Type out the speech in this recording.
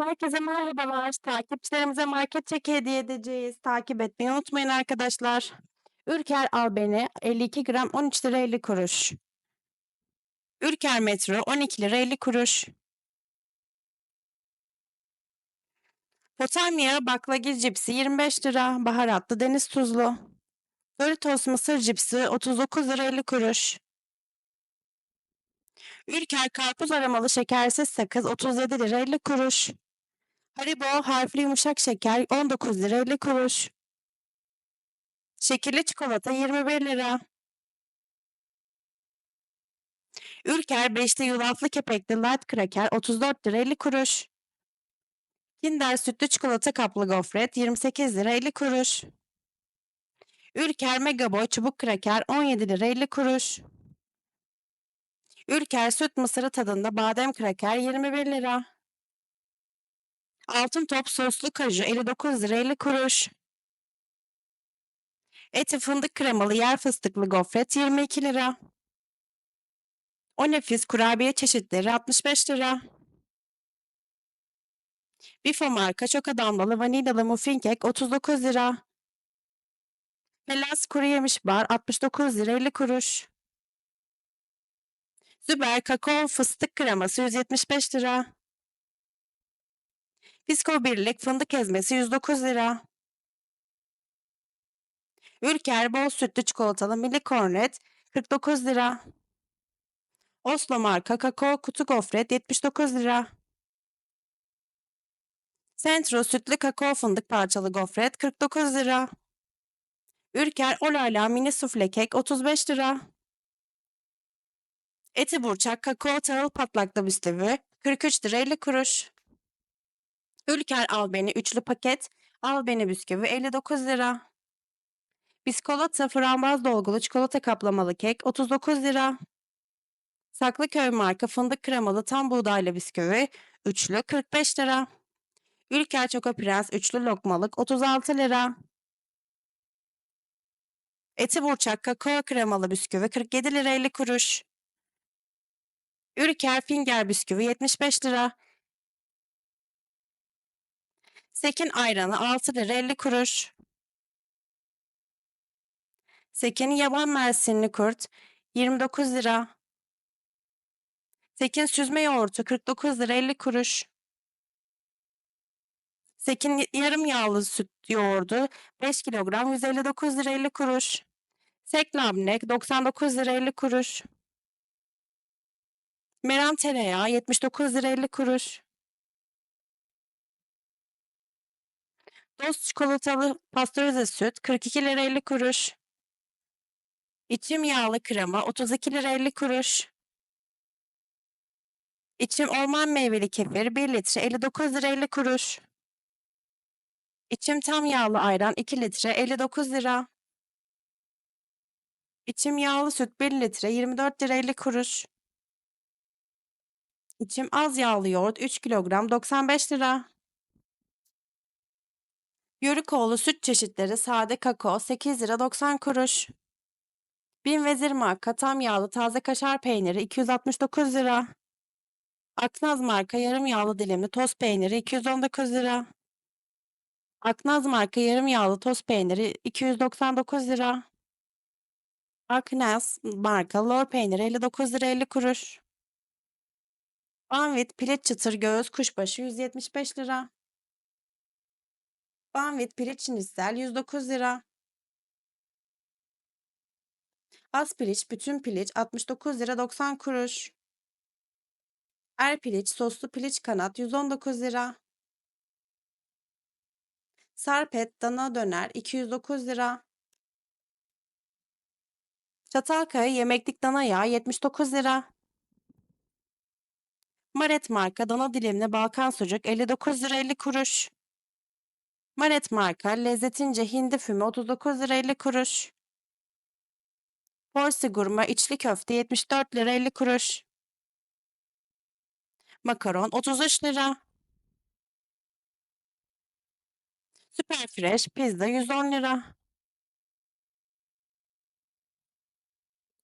Herkese merhabalar. Takipçilerimize market çeki hediye edeceğiz. Takip etmeyi unutmayın arkadaşlar. Ülker Albeni 52 gram 13 lira 50 kuruş. Ülker Metro 12 lira 50 kuruş. Potamya baklagil cipsi 25 lira. Baharatlı deniz tuzlu. Doritos mısır cipsi 39 lira 50 kuruş. Ülker karpuz aromalı şekersiz sakız 37 lira 50 kuruş. Haribo harfli yumuşak şeker 19 lira 50 kuruş. Şekerli çikolata 21 lira. Ülker beşli yulaflı kepekli light kraker 34 lira 50 kuruş. Kinder sütlü çikolata kaplı gofret 28 lira 50 kuruş. Ülker Mega Boy çubuk kraker 17 lira 50 kuruş. Ülker süt mısırı tadında badem kraker 21 lira. Altın top soslu kaju 59 lira 50 kuruş. Eti fındık kremalı yer fıstıklı gofret 22 lira. O nefis kurabiye çeşitleri 65 lira. Bifo marka çok adamlı vanilyalı muffin kek 39 lira. Pelas kuru yemiş bar 69 lira 50 kuruş. Züber kakao fıstık kreması 175 lira. Bisko birlik fındık ezmesi 109 lira. Ülker bol sütlü çikolatalı mini kornet 49 lira. Oslo marka kakao kutu gofret 79 lira. Centro sütlü kakao fındık parçalı gofret 49 lira. Ülker Olala mini sufle kek 35 lira. Eti burçak kakao tahıl patlaklı bisküvi 43 lira 50 kuruş. Ülker Albeni üçlü paket Albeni bisküvi 59 lira. Biskolata frambuaz dolgulu çikolata kaplamalı kek 39 lira. Saklıköy marka fındık kremalı tam buğdaylı bisküvi üçlü 45 lira. Ülker Çoko Prens üçlü lokmalık 36 lira. Eti burçak kakao kremalı bisküvi 47 lira 50 kuruş. Ülker Finger bisküvi 75 lira. Sekin ayranı 6 lira 50 kuruş. Sekin yaban mersinli kurt 29 lira. Sekin süzme yoğurtu 49 lira 50 kuruş. Sekin yarım yağlı süt yoğurdu 5 kilogram 159 lira 50 kuruş. Sek labne 99 lira 50 kuruş. Meram tereyağı 79 lira 50 kuruş. Dost çikolatalı pastörize süt 42 lira 50 kuruş. İçim yağlı krema 32 lira 50 kuruş. İçim orman meyveli kefir 1 litre 59 lira 50 kuruş. İçim tam yağlı ayran 2 litre 59 lira. İçim yağlı süt 1 litre 24 lira 50 kuruş. İçim az yağlı yoğurt 3 kilogram 95 lira. Yörükoğlu süt çeşitleri sade kakao 8 lira 90 kuruş. Bin Vezir marka tam yağlı taze kaşar peyniri 269 lira. Aknaz marka yarım yağlı dilimli toz peyniri 219 lira. Aknaz marka yarım yağlı toz peyniri 299 lira. Aknaz marka lor peyniri 59 lira 50 kuruş. Banvit piliç çıtır göğüs kuşbaşı 175 lira. Banvit piliç şinistel 109 lira. Az piliç bütün piliç 69 lira 90 kuruş. Er piliç soslu piliç kanat 119 lira. Sarpet dana döner 209 lira. Çatalkaya yemeklik dana yağı 79 lira. Maret marka dana dilimli Balkan sucuk 59 lira 50 kuruş. Maret marka lezzetince hindi füme 39 lira 50 kuruş. Porsi gurma içli köfte 74 lira 50 kuruş. Makaron 33 lira. Süper fresh pizza 110 lira.